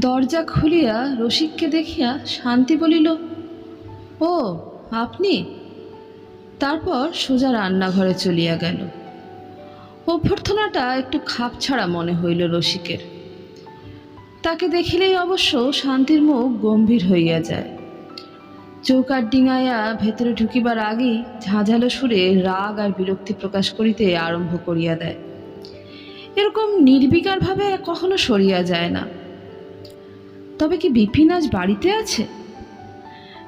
দরজা খুলিয়া রসিককে দেখিয়া শান্তি বলিল, ও, আপনি? তারপর সোজা রান্নাঘরে চলিয়া গেল। অভ্যর্থনাটা একটু খাপ ছাড়া মনে হইল রসিকের। তাকে দেখিলেই অবশ্য শান্তির মুখ গম্ভীর হইয়া যায়। চৌকার ডিঙাইয়া ভেতরে ঢুকিবার আগেই ঝাঁঝালো সুরে রাগ আর বিরক্তি প্রকাশ করিতে আরম্ভ করিয়া দেয়। এরকম নির্বিকারভাবে কখনো সরিয়া যায় না। তবে কি বিপিন আজ বাড়িতে আছে?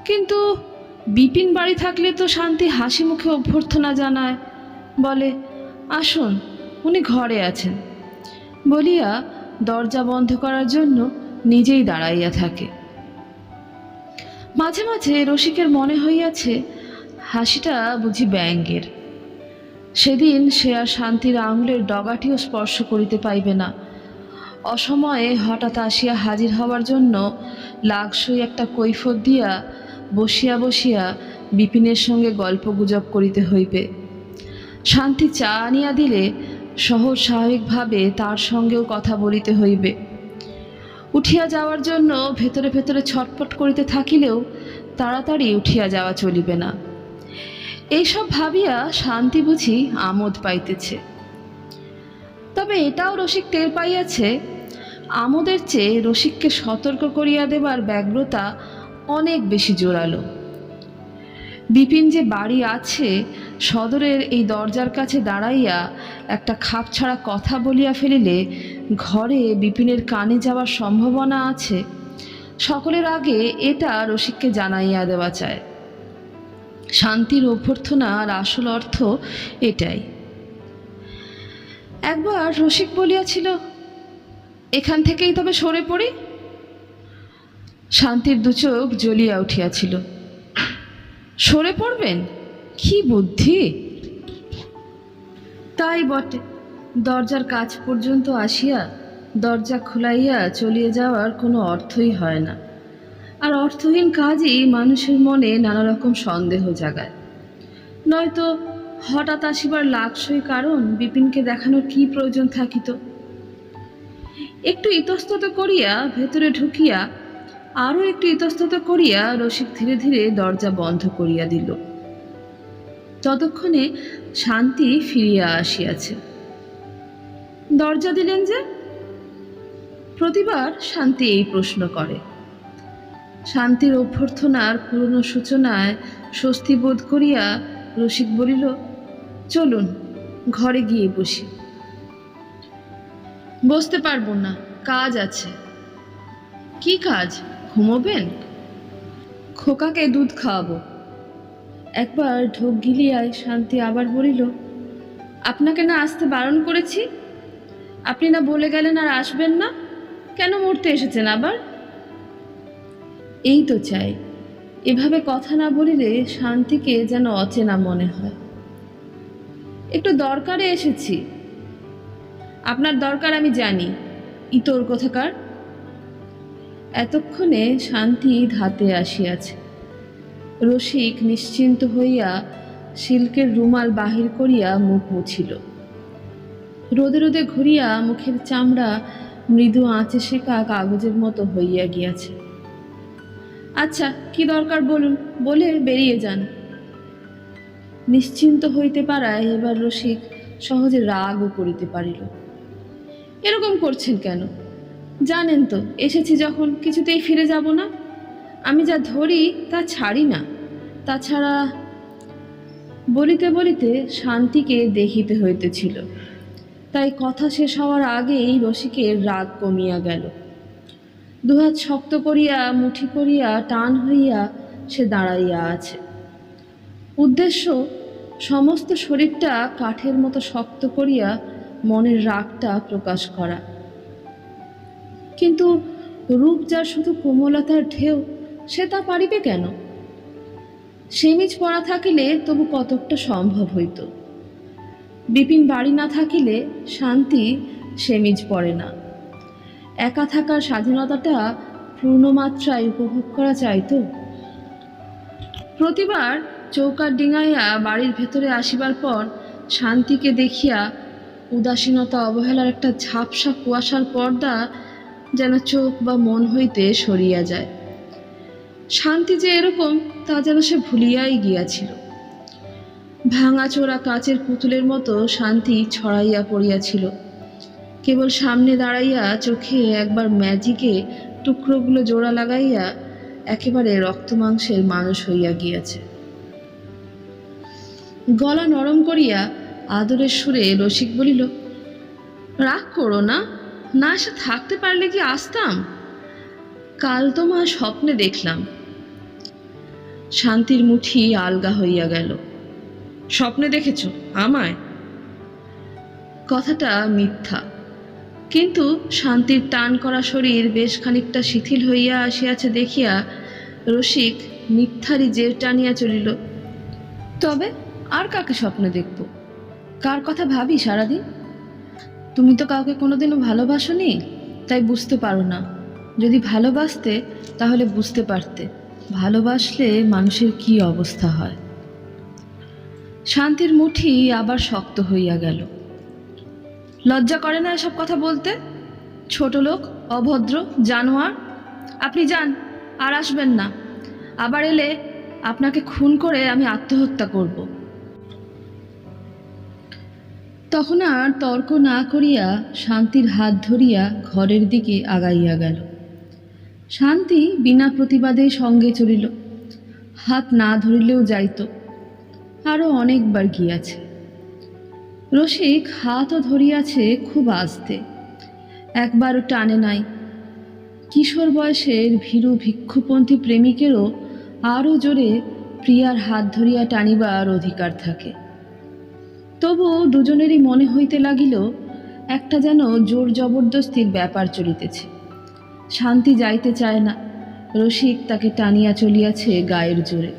কিন্তু বিপিন বাড়ি থাকলে তো শান্তি হাসি মুখে অভ্যর্থনা জানায়। বলে, আসুন, উনি ঘরে আছেন। বলিয়া দরজা বন্ধ করার জন্য নিজেই দাঁড়াইয়া থাকে। মাঝে মাঝে রসিকের মনে হইয়াছে, হাসিটা বুঝি ব্যঙ্গের। সেদিন সে আর শান্তির আঙুলের ডগাটিও স্পর্শ করিতে পাইবে না। অসময়ে হঠাৎ আসিয়া হাজির হওয়ার জন্য লাগসই একটা কৈফত দিয়া বসিয়া বসিয়া বিপিনের সঙ্গে গল্প গুজব করিতে হইবে। শান্তি চা আনিয়া দিলে সহজ স্বাভাবিকভাবে তার সঙ্গেও কথা বলিতে হইবে। উঠিয়া যাওয়ার জন্য ভেতরে ভেতরে ছটপট করিতে থাকিলেও তাড়াতাড়ি উঠিয়া যাওয়া চলিবে না। এইসব ভাবিয়া শান্তি বুঝি আমোদ পাইতেছে। তবে এটাও রসিক টের পাইয়াছে আমোদের চেয়ে রসিককে সতর্ক করিয়া দেবার ব্যগ্রতা অনেক বেশি জোরালো। বিপিন যে বাড়ি আছে, সদরের এই দরজার কাছে দাঁড়াইয়া একটা খাপ ছাড়া কথা বলিয়া ফেলিলে ঘরে বিপিনের কানে যাওয়ার সম্ভাবনা আছে, সকলের আগে এটা রসিককে জানাইয়া দেওয়া চায়। শান্তির অভ্যর্থনার আসল অর্থ এটাই। একবার রসিক বলিয়াছিল এখান থেকেই তবে সরে পড়ি। শান্তির দুচোখ জ্বলিয়া উঠিয়াছিল। সরে পড়বেন? কি বুদ্ধি? তাই বটে। দরজার কাজ পর্যন্ত আসিয়া দরজা খুলাইয়া চলিয়ে যাওয়ার কোনো অর্থই হয় না। আর অর্থহীন কাজই মানুষের মনে নানা রকম সন্দেহ জাগায়। নয়তো হঠাৎ আসিবার লাকসই কারণ বিপিনকে দেখানোর কি প্রয়োজন থাকিত? একটু ইতস্তত করিয়া ভেতরে ঢুকিয়া আরও একটু ইতস্তত করিয়া রসিক ধীরে ধীরে দরজা বন্ধ করিয়া দিল। ততক্ষণে শান্তি ফিরিয়া আসিয়াছে। দরজা দিলেন যে? প্রতিবার শান্তি এই প্রশ্ন করে। শান্তির অভ্যর্থনার পুরনো সূচনায় স্বস্তি বোধ করিয়া রসিক বলিল, চলুন, ঘরে গিয়ে বসি। বসতে পারব না, কাজ আছে। কি কাজ? ঘুমোবেন? খোকাকে দুধ খাওয়াবো। একবার ঢোক গিলিয়ায় শান্তি আবার বলিল, আপনাকে না আসতে বারণ করেছি? আপনি না বলে গেলেন আর আসবেন না? কেন মরতে এসেছেন আবার? এই তো চাই। এভাবে কথা না বলিলে শান্তিকে যেন অচেনা মনে হয়। একটু দরকারে এসেছি। আপনার দরকার আমি জানি। ইতর কোথাকার? এতক্ষণে শান্তি ধাতে আসিয়াছে। রসিক নিশ্চিন্ত হইয়া সিল্কের রুমাল বাহির করিয়া মুখ মুছিল। রোদে রোদে ঘুরিয়া মুখের চামড়া মৃদু আঁচে শেখা কাগজের মতো হইয়া গিয়াছে। আচ্ছা কি দরকার বলুন, বলে বেরিয়ে যান। নিশ্চিন্ত হইতে পারায় এবার রসিক সহজে রাগও করিতে পারিল। এরকম করছেন কেন? জানেন তো, এসেছি যখন, কিছুতেই ফিরে যাব না। আমি যা ধরি, তা ছাড়ি না। তাছাড়া বলিতে বলিতে শান্তিকে দেখিতে হইতেছিল। তাই কথা শেষ হওয়ার আগেই রসিকের রাগ কমিয়া গেল। দুহাত শক্ত করিয়া, মুঠি করিয়া, টান হইয়া সে দাঁড়াইয়া আছে। উদ্দেশ্য, সমস্ত শরীরটা কাঠের মতো শক্ত করিয়া মনের রাগটা প্রকাশ করা। কিন্তু রূপ যার শুধু কোমলতার ঢেউ, সে তা পারিবে কেন? সেমিজ পড়া থাকিলে তবু কতকটা সম্ভব হইত। বিপিন বাড়ি না থাকিলে শান্তি সেমিজ পড়ে না। একা থাকার স্বাধীনতাটা পূর্ণমাত্রায় উপভোগ করা চাইতো প্রতিবার চৌকার ডিঙাইয়া বাড়ির ভেতরে আসিবার পর শান্তিকে দেখিয়া উদাসীনতা, অবহেলার একটা ঝাপসা কুয়াশার পর্দা যেন চোখ বা মন হইতে সরিয়া যায়। শান্তি যে এরকম, তা যেন সে ভুলিয়াই গিয়াছিল। ভাঙাচোরা কাচের পুতুলের মতো শান্তি ছড়াইয়া পড়িয়াছিল। কেবল সামনে দাঁড়াইয়া চোখে একবার ম্যাজিকে টুকরোগুলো জোড়া লাগাইয়া একেবারে রক্তমাংসের মানুষ হইয়া গিয়াছে। গলা নরম করিয়া আদরের সুরে রসিক বলিল, রাগ করো না না এসে থাকতে পারলে কি আসতাম? কাল তোমার স্বপ্নে দেখলাম। শান্তির মুঠি আলগা হইয়া গেল। স্বপ্নে দেখেছ, আমায়? কথাটা মিথ্যা। কিন্তু শান্তির টান করা শরীর বেশ খানিকটা শিথিল হইয়া আসিয়াছে দেখিয়া রসিক মিথ্যারই যে টানিয়া চলিল, তবে আর কাকে স্বপ্নে দেখব? কার কথা ভাবি সারাদিন? তুমি তো কাউকে কোনোদিনও ভালোবাসোনি, তাই বুঝতে পারো না। যদি ভালোবাসতে, তাহলে বুঝতে পারতে। ভালোবাসলে মানুষের কি অবস্থা হয়? শান্তির মুঠি আবার শক্ত হইয়া গেল। লজ্জা করে না এসব কথা বলতে? ছোট লোক, অভদ্র, জানোয়ার? আপনি যান, আর আসবেন না। আবার এলে আপনাকে খুন করে আমি আত্মহত্যা করব। তখন আর তর্ক না করিয়া শান্তির হাত ধরিয়া ঘরের দিকে আগাইয়া গেল। শান্তি বিনা প্রতিবাদে সঙ্গে চলিল। হাত না ধরিলেও যাইত। আরও অনেকবার গিয়াছে। রসিক হাতও ধরিয়াছে খুব আস্তে। একবারও টানে নাই। কিশোর বয়সের ভীরু ভিক্ষুপন্থী প্রেমিকেরও আরও জোরে প্রিয়ার হাত ধরিয়া টানিবার অধিকার থাকে। তবু দুজনেরই মনে হইতে লাগিল, একটা যেন জোর জবরদস্তির ব্যাপার চলিতেছে। শান্তি যাইতে চায় না, রসিক তাকে টানিয়া চলিয়াছে গায়ের জোরে।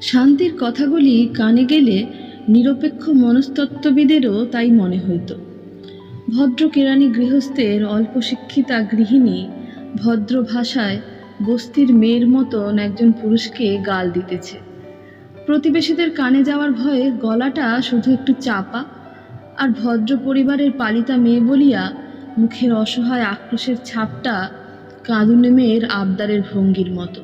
শান্তির কথাগুলি কানে গেলে নিরপেক্ষ মনস্তত্ত্ববিদেরও তাই মনে হইত। ভদ্র কেরানি গৃহস্থের অল্প শিক্ষিতা গৃহিণী ভদ্র ভাষায় বস্তির মেয়ের মতন একজন পুরুষকে গাল দিতেছে। প্রতিবেশীদের কানে যাওয়ার ভয়ে গলাটা শুধু একটু চাপা আর ভদ্র পরিবারের পালিতা মেয়ে বলিয়া মুখের অসহায় আক্রোশের ছাপটা কাঁদুনে মেয়ের আবদারের ভঙ্গির মতো।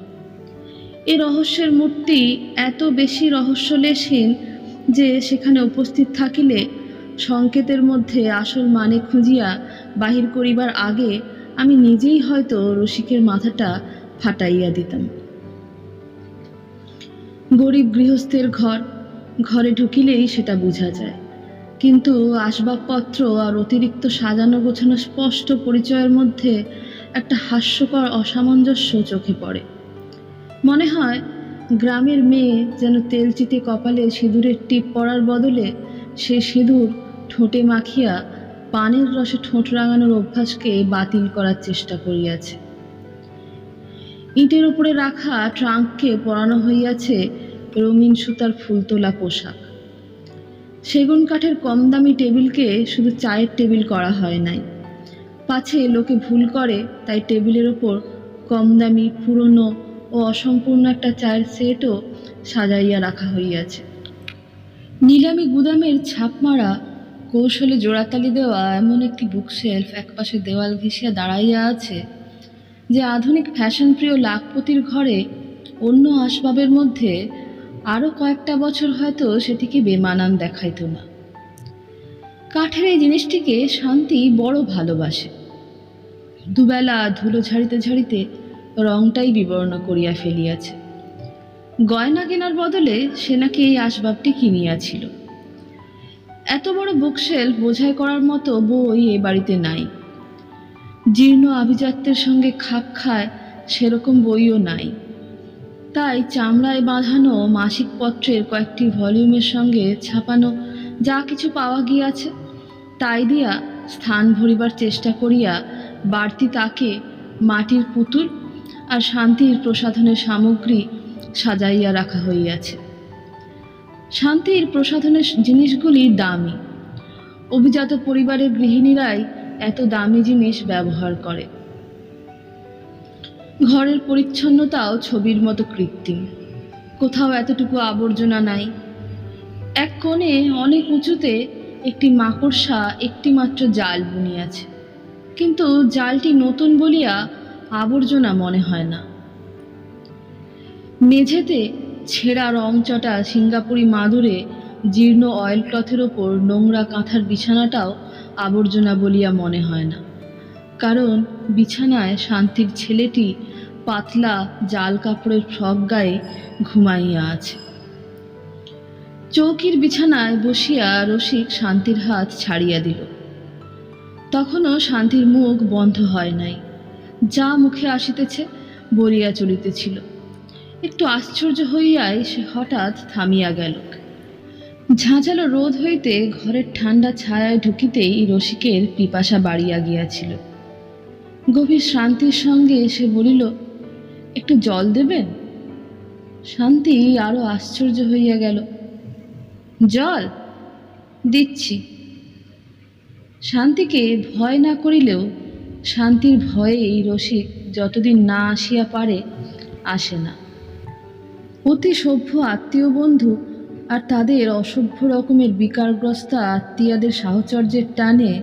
এ রহস্যের মূর্তি এত বেশি রহস্যলেশহীন যে সেখানে উপস্থিত থাকিলে সংকেতের মধ্যে আসল মানে খুঁজিয়া বাহির করিবার আগে আমি নিজেই হয়তো রসিকের মাথাটা ফাটাইয়া দিতাম। গরিব গৃহস্থের ঘর, ঘরে ঢুকিলেই সেটা বোঝা যায়। কিন্তু আসবাবপত্র আর অতিরিক্ত সাজানো গোছানো স্পষ্ট পরিচয়ের মধ্যে একটা হাস্যকর অসামঞ্জস্য চোখে পড়ে। মনে হয় গ্রামের মেয়ে যেন তেলচিতে কপালে সিঁদুরের টিপ পড়ার বদলে সে সিঁদুর ঠোঁটে মাখিয়া পানের রসে ঠোঁট রাঙানোর অভ্যাসকে বাতিল করার চেষ্টা করিয়াছে। ইটের উপরে রাখা ট্রাঙ্ককে পরানো হইয়াছে রঙিন সুতার ফুলতোলা পোশাক। সেগুন কাঠের কম দামি টেবিলকে শুধু চায়ের টেবিল করা হয় নাই। পাছে লোকে ভুল করে, তাই টেবিলের ওপর কম দামি, পুরনো ও অসম্পূর্ণ একটা চায়ের সেটও সাজাইয়া রাখা হইয়াছে। নিলামি গুদামের ছাপ মারা কৌশলে জোড়াতালি দেওয়া, এমন একটি বুকশেলফ একপাশে দেওয়াল ঘেঁষিয়া দাঁড়াইয়া আছে। যে আধুনিক ফ্যাশন প্রিয় লাখপতির ঘরে অন্য আসবাবের মধ্যে আরও কয়েকটা বছর হয়তো সেটিকে বেমানান দেখাইত না। কাঠের এই জিনিসটিকে শান্তি বড় ভালোবাসে। দুবেলা ধুলো ঝাড়িতে ঝাড়িতে রংটাই বিবর্ণ করিয়া ফেলিয়াছে। গয়না কেনার বদলে সে নাকি এই আসবাবটি কিনিয়াছিল। এত বড় বুকশেল বোঝাই করার মতো বই এ বাড়িতে নাই। জীর্ণ আভিজাত্যের সঙ্গে খাপ খায়, সেরকম বইও নাই। তাই চামড়ায় বাঁধানো মাসিক পত্রের কয়েকটি ভলিউমের সঙ্গে ছাপানো যা কিছু পাওয়া গিয়াছে, তাই দিয়া স্থান ভরিবার চেষ্টা করিয়া বাড়তি তাকে মাটির পুতুল আর শান্তির প্রসাধনের সামগ্রী সাজাইয়া রাখা হইয়াছে। শান্তির প্রসাধনের জিনিসগুলি দামি। অভিজাত পরিবারের গৃহিণীরাই এত দামি জিনিস ব্যবহার করে। ঘরের পরিচ্ছন্নতাও ছবির মতো কৃত্রিম। কোথাও এতটুকু আবর্জনা নাই। এক কোণে অনেক উঁচুতে একটি মাকড়সা একটিমাত্র জাল বুনিয়াছে। কিন্তু জালটি নতুন বলিয়া আবর্জনা মনে হয় না। মেঝেতে ছেঁড়া রংচটা সিঙ্গাপুরি মাদুরে জীর্ণ অয়েল ক্লথের ওপর নোংরা কাঁথার বিছানাটাও আবর্জনা বলিয়া মনে হয় না। কারণ বিছানায় শান্তির ছেলেটি পাতলা জাল কাপড়ের ফ্রক গায়ে ঘুমাইয়া আছে। চৌকির বিছানায় বসিয়া রসিক শান্তির হাত ছাড়িয়া দিল। তখনও শান্তির মুখ বন্ধ হয় নাই। যা মুখে আসিতেছে বলিয়া চলিতেছিল। একটু আশ্চর্য হইয়াই সে হঠাৎ থামিয়া গেল। ঝাঁঝালো রোদ হইতে ঘরের ঠান্ডা ছায়ায় ঢুকিতেই রসিকের পিপাসা বাড়িয়া গিয়াছিল। গভীর শান্তির সঙ্গে সে বলিল, একটু জল দেবেন? শান্তি আরও আশ্চর্য হইয়া গেল, জল? দিচ্ছি। শান্তিকে ভয় না করিলেও শান্তির ভয়েই রসিক যতদিন না আসিয়া পারে, আসে না। অতি সভ্য আত্মীয় বন্ধু আর তাদের অসভ্য রকমের বিকারগ্রস্ত আত্মীয়াদের সাহচর্যের টানে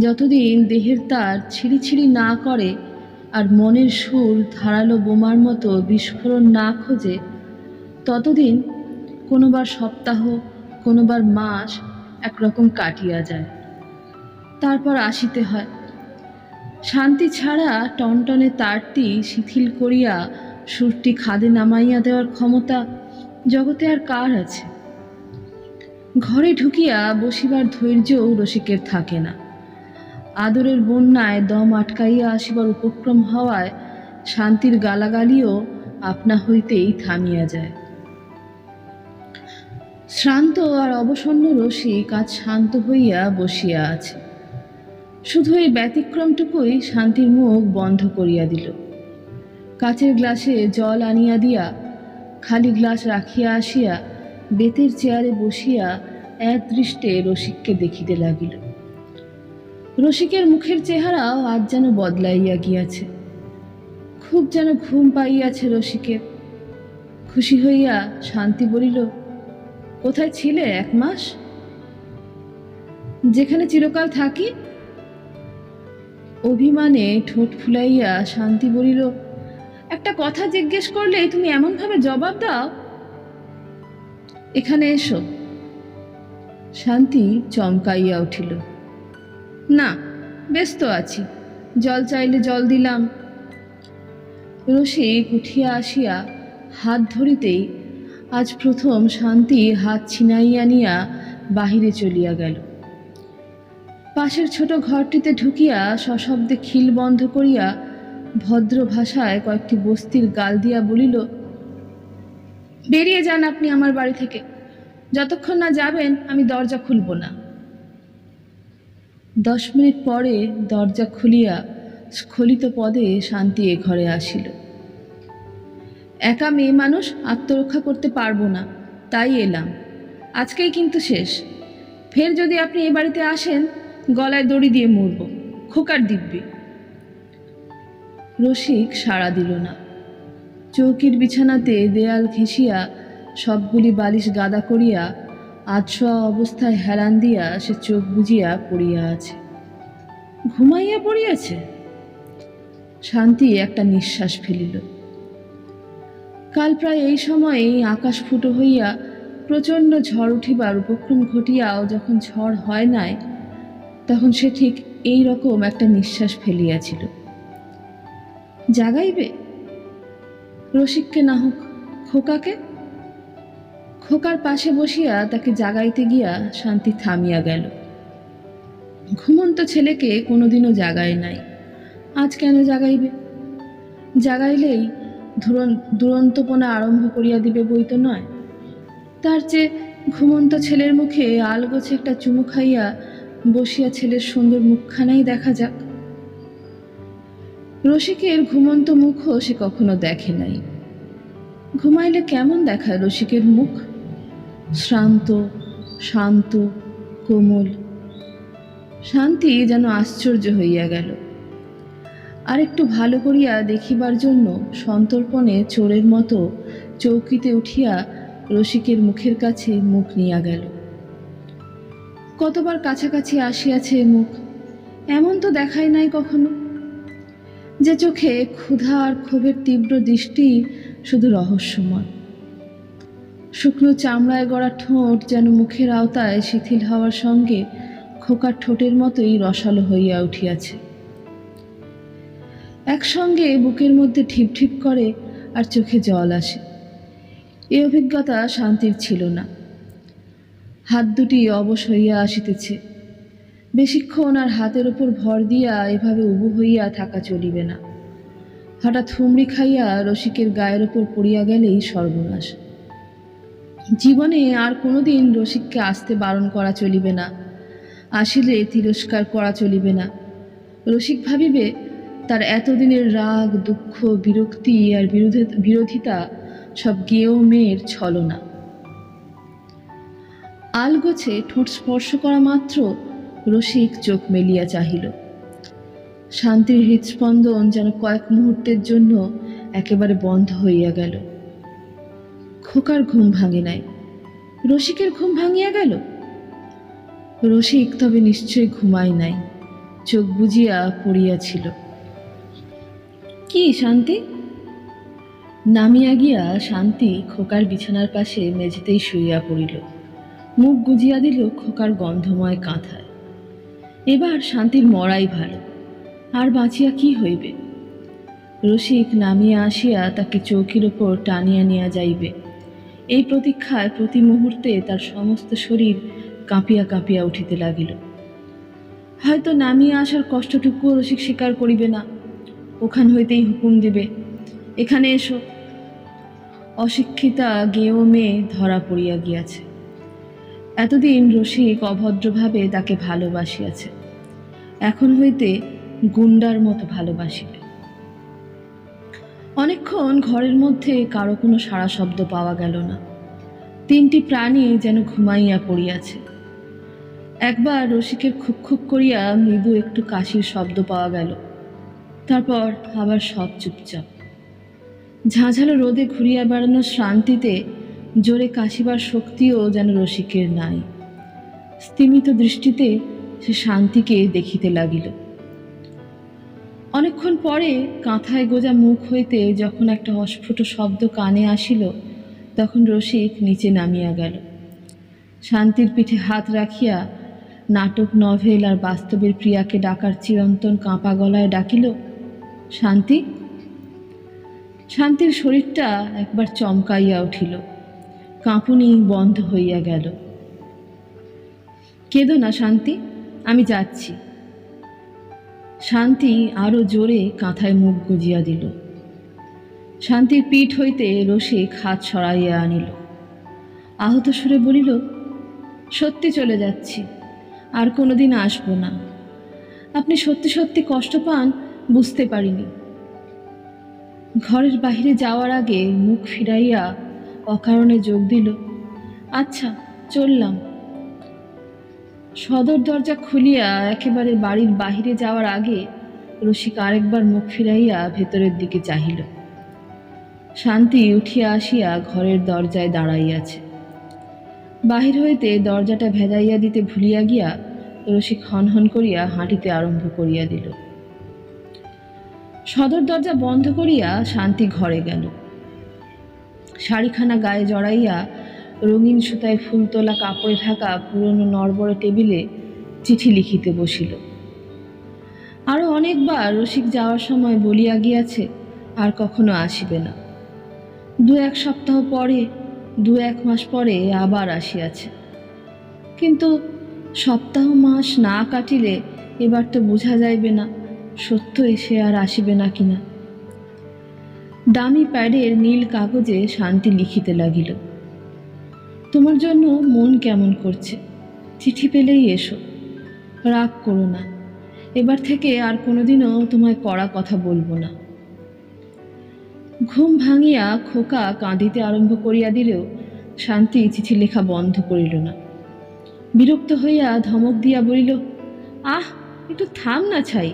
যতদিন দেহের তার ছিঁড়ি ছিঁড়ি না করে আর মনের সুর ধারালো বোমার মতো বিস্ফোরণ না খোঁজে, ততদিন কোনোবার সপ্তাহ, কোনোবার মাস একরকম কাটিয়া যায়। তারপর আসিতে হয়। শান্তি ছাড়া টনটনে তারটি শিথিল করিয়া সুরটি খাদে নামাইয়া দেওয়ার ক্ষমতা জগতে আর কার আছে? ঘরে ঢুকিয়া বসিবার ধৈর্যও রসিকের থাকে না। আদরের বন্যায় দম আটকাইয়া আসিবার উপক্রম হওয়ায় শান্তির গালাগালিও আপনা হইতেই থামিয়া যায়। শ্রান্ত আর অবসন্ন রসিক আজ শান্ত হইয়া বসিয়া আছে। শুধু এই ব্যতিক্রমটুকুই শান্তির মুখ বন্ধ করিয়া দিল। কাচের গ্লাসে জল আনিয়া দিয়া খালি গ্লাস রাখিয়া আসিয়া বেতের চেয়ারে বসিয়া এক দৃষ্টে রসিককে দেখিতে লাগিল। রসিকের মুখের চেহারাও আজ যেন বদলাইয়া গিয়াছে। খুব যেন ঘুম পাইয়াছে রসিকের। খুশি হইয়া শান্তি বলিল, কোথায় ছিলে এক মাস? যেখানে চিরকাল থাকি? অভিমানে ঠোঁট ফুলাইয়া শান্তি বলিল একটা কথা জিজ্ঞেস করলে তুমি এমনভাবে জবাব দাও? এখানে এসো। শান্তি চমকাইয়া উঠিল। না, ব্যস্ত আছি। জল চাইলে জল দিলাম। রসিক উঠিয়া আসিয়া হাত ধরিতেই আজ প্রথম শান্তি হাত ছিনাইয়া নিয়া বাহিরে চলিয়া গেল। পাশের ছোট ঘরটিতে ঢুকিয়া সশব্দে খিল বন্ধ করিয়া ভদ্র ভাষায় কয়েকটি বস্তির গাল দিয়া বলিল, বেরিয়ে যান আপনি আমার বাড়ি থেকে। যতক্ষণ না যাবেন, আমি দরজা খুলব না। দশ মিনিট পরে দরজা খুলিয়া স্খলিত পদে শান্তি এ ঘরে আসিল। একা মেয়ে মানুষ আত্মরক্ষা করতে পারব না, তাই এলাম। আজকেই কিন্তু শেষ। ফের যদি আপনি এ বাড়িতে আসেন, গলায় দড়ি দিয়ে মরব, খোকার দিব্যি। রসিক সাড়া দিল না। চৌকির বিছানাতে দেয়াল ঘেঁষিয়া সবগুলি বালিশ গাদা করিয়া আধশোয়া অবস্থায় হেলান দিয়া সে চোখ বুজিয়া পড়িয়া আছে। ঘুমাইয়া পড়িয়াছে? শান্তি একটা নিঃশ্বাস ফেলিল। কাল প্রায় এই সময়েই আকাশ ফুটো হইয়া প্রচণ্ড ঝড় উঠিবার উপক্রম ঘটিয়াও যখন ঝড় হয় নাই, তখন সে ঠিক এই রকম একটা নিঃশ্বাস ফেলিয়াছিল। জাগাইবে? রসিককে না হোক খোকাকে? খোকার পাশে বসিয়া তাকে জাগাইতে গিয়া শান্তি থামিয়া গেল। ঘুমন্ত ছেলেকে কোনোদিনও জাগায় নাই। আজ কেন জাগাইবে? জাগাইলেই দুরন্তপনা আরম্ভ করিয়া দিবে বই তো নয়। তার চেয়ে ঘুমন্ত ছেলের মুখে আলগোছে একটা চুমু খাইয়া বসিয়া ছেলের সুন্দর মুখখানাই দেখা যাক। রসিকের ঘুমন্ত মুখও সে কখনো দেখে নাই। ঘুমাইলে কেমন দেখায় রসিকের মুখ? শ্রান্ত, শান্ত, কোমল। শান্তি যেন আশ্চর্য হইয়া গেল। আর একটু ভালো করিয়া দেখিবার জন্য সন্তর্পণে চোরের মতো চৌকিতে উঠিয়া রসিকের মুখের কাছে মুখ নিয়া গেল। কতবার কাছাকাছি আসিয়াছে মুখ, এমন তো দেখাই নাই কখনো? যে চোখে ক্ষুধা আর ক্ষোভের তীব্র দৃষ্টি শুধু রহস্যময়। শুকনো চামড়ায় গড়া ঠোঁট যেন মুখের আওতায় শিথিল হওয়ার সঙ্গে খোকার ঠোঁটের মতোই রসালো হইয়া উঠিয়াছে। একসঙ্গে বুকের মধ্যে ঠিপ ঠিপ করে আর চোখে জল আসে। এ অভিজ্ঞতা শান্তির ছিল না। হাত দুটি অবশ হইয়া আসিতেছে। বেশিক্ষণ আর হাতের উপর ভর দিয়া এভাবে উবু হইয়া থাকা চলিবে না। হঠাৎ হুমড়ি খাইয়া রসিকের গায়ের ওপর পড়িয়া গেলেই সর্বনাশ। জীবনে আর কোনোদিন রসিককে আসতে বারণ করা চলিবে না, আসিলে তিরস্কার করা চলিবে না। রসিক ভাবিবে, তার এতদিনের রাগ, দুঃখ, বিরক্তি আর বিরোধে, বিরোধিতা সব গেও মেয়ের ছলনা। আলগোছে ঠোঁট স্পর্শ করা মাত্র রসিক চোখ মেলিয়া চাহিল। শান্তির হৃদস্পন্দন যেন কয়েক মুহূর্তের জন্য একেবারে বন্ধ হইয়া গেল। খোকার ঘুম ভাঙে নাই। রসিকের ঘুম ভাঙিয়া গেল? রসিক তবে নিশ্চয় ঘুমায় নাই, চোখ বুজিয়া পড়িয়াছিল। কি শান্তি? নামিয়া গিয়া শান্তি খোকার বিছানার পাশে মেঝেতেই শুইয়া পড়িল। মুখ গুজিয়া দিল খোকার গন্ধময় কাঁথায়। এবার শান্তির মরাই ভালো আর বাঁচিয়া কি হইবে? রসিক নামিয়া আসিয়া তাকে চৌকির ওপর টানিয়া নিয়া যাইবে। এই প্রতীক্ষায় প্রতি মুহূর্তে তার সমস্ত শরীর কাঁপিয়া কাঁপিয়া উঠিতে লাগিল। হয়তো নামিয়া আসার কষ্টটুকুও রসিক স্বীকার করিবে না। ওখান হইতেই হুকুম দিবে। এখানে এসো। অশিক্ষিতা গেও মেয়ে ধরা পড়িয়া গিয়াছে। এতদিন রসিক অভদ্রভাবে তাকে ভালোবাসিয়াছে। এখন হইতে গুন্ডার মতো ভালোবাসিবে। অনেকক্ষণ ঘরের মধ্যে কারও কোনো সারা শব্দ পাওয়া গেল না। তিনটি প্রাণী যেন ঘুমাইয়া পড়িয়াছে। একবার রসিকের খুক খুক করিয়া মৃদু একটু কাশির শব্দ পাওয়া গেল। তারপর আবার সব চুপচাপ। ঝাঁঝালো রোদে ঘুরিয়া বেড়ানোর শ্রান্তিতে জোরে কাশিবার শক্তিও যেন রসিকের নাই। স্তিমিত দৃষ্টিতে সে শান্তিকে দেখিতে লাগিল। অনেকক্ষণ পরে কাঁথায় গোজা মুখ হইতে যখন একটা অস্ফুট শব্দ কানে আসিল, তখন রসিক নিচে নামিয়া গেল। শান্তির পিঠে হাত রাখিয়া নাটক, নভেল আর বাস্তবের প্রিয়াকে ডাকার চিরন্তন কাঁপা গলায় ডাকিল, শান্তি? শান্তির শরীরটা একবার চমকাইয়া উঠিল। কাঁপুনি বন্ধ হইয়া গেল। কেঁদো না শান্তি, আমি যাচ্ছি। শান্তি আরও জোরে কাঁথায় মুখ গুজিয়া দিল। শান্তির পিঠ হইতে রসিক হাত সরাইয়া আনিল। আহত সুরে বলিল, সত্যি চলে যাচ্ছি, আর কোনোদিন আসব না। আপনি সত্যি সত্যি কষ্ট পান, বুঝতে পারিনি। ঘরের বাহিরে যাওয়ার আগে মুখ ফিরাইয়া অকারণে যোগ দিল। আচ্ছা চললাম। সদর দরজা খুলিয়া একেবারে বাড়ির বাহিরে যাওয়ার আগে রসিক আরেকবার মুখ ফিরাইয়া ভেতরের দিকে চাহিল। শান্তি উঠিয়া আসিয়া ঘরের দরজায় দাঁড়াইয়াছে। বাহির হইতে দরজাটা ভেজাইয়া দিতে ভুলিয়া গিয়া রসিক হনহন করিয়া হাঁটিতে আরম্ভ করিয়া দিল। সদর দরজা বন্ধ করিয়া শান্তি ঘরে গেল। শাড়িখানা গায়ে জড়াইয়া রঙিন সুতায় ফুল তোলা কাপড়ে ঢাকা পুরনো নড়বড়ে টেবিলে চিঠি লিখিতে বসিল। আরও অনেকবার রসিক যাওয়ার সময় বলিয়া গিয়াছে, আর কখনো আসিবে না। দু এক সপ্তাহ পরে, দু এক মাস পরে আবার আসিয়াছে। কিন্তু সপ্তাহ মাস না কাটিলে এবার তো বোঝা যাইবে না সত্যই সে আর আসিবে না কিনা। দামি প্যাডের নীল কাগজে শান্তি লিখিতে লাগিল। তোমার জন্য মন কেমন করছে? চিঠি পেলেই এসো। রাগ করো না। এবার থেকে আর কোনোদিনও তোমায় কড়া কথা বলব না। ঘুম ভাঙিয়া খোকা কাঁদিতে আরম্ভ করিয়া দিলেও শান্তি চিঠি লেখা বন্ধ করিল না। বিরক্ত হইয়া ধমক দিয়া বলিল, আহ, একটু থাম না ছাই।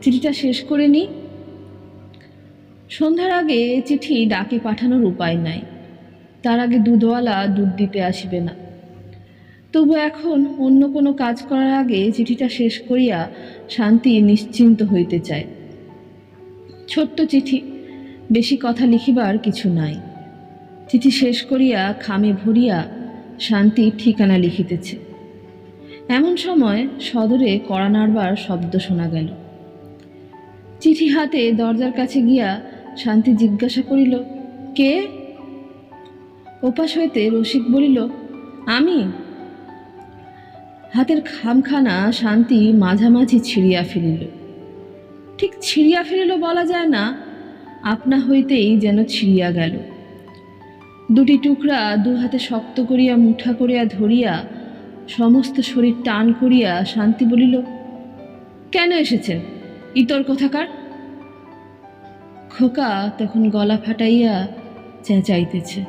চিঠিটা শেষ করে নি। সন্ধ্যার আগে চিঠি ডাকে পাঠানোর উপায় নাই। তার আগে দুধওয়ালা দুধ দিতে আসিবে না। তবু এখন অন্য কোনো কাজ করার আগে চিঠিটা শেষ করিয়া শান্তি নিশ্চিন্ত হইতে চায়। ছোট্ট চিঠি, বেশি কথা লিখিবার কিছু নাই। চিঠি শেষ করিয়া খামে ভরিয়া শান্তি ঠিকানা লিখিতেছে। এমন সময় সদরে কড়া নাড়বার শব্দ শোনা গেল। চিঠি হাতে দরজার কাছে গিয়া শান্তি জিজ্ঞাসা করিল, কে? ওপাশ হইতে রসিক বলিল, আমি। হাতের খামখানা শান্তি মাঝামাঝি ছিঁড়িয়া ফেলিল। ঠিক ছিঁড়িয়া ফেলিল বলা যায় না, আপনা হইতেই যেন ছিঁড়িয়া গেল। দুটি টুকরা দু হাতে শক্ত করিয়া মুঠা করিয়া ধরিয়া সমস্ত শরীর টান করিয়া শান্তি বলিল, কেন এসেছেন? ইতর কোথাকার খোকা তখন গলা ফাটাইয়া চেঁচাইতেছে।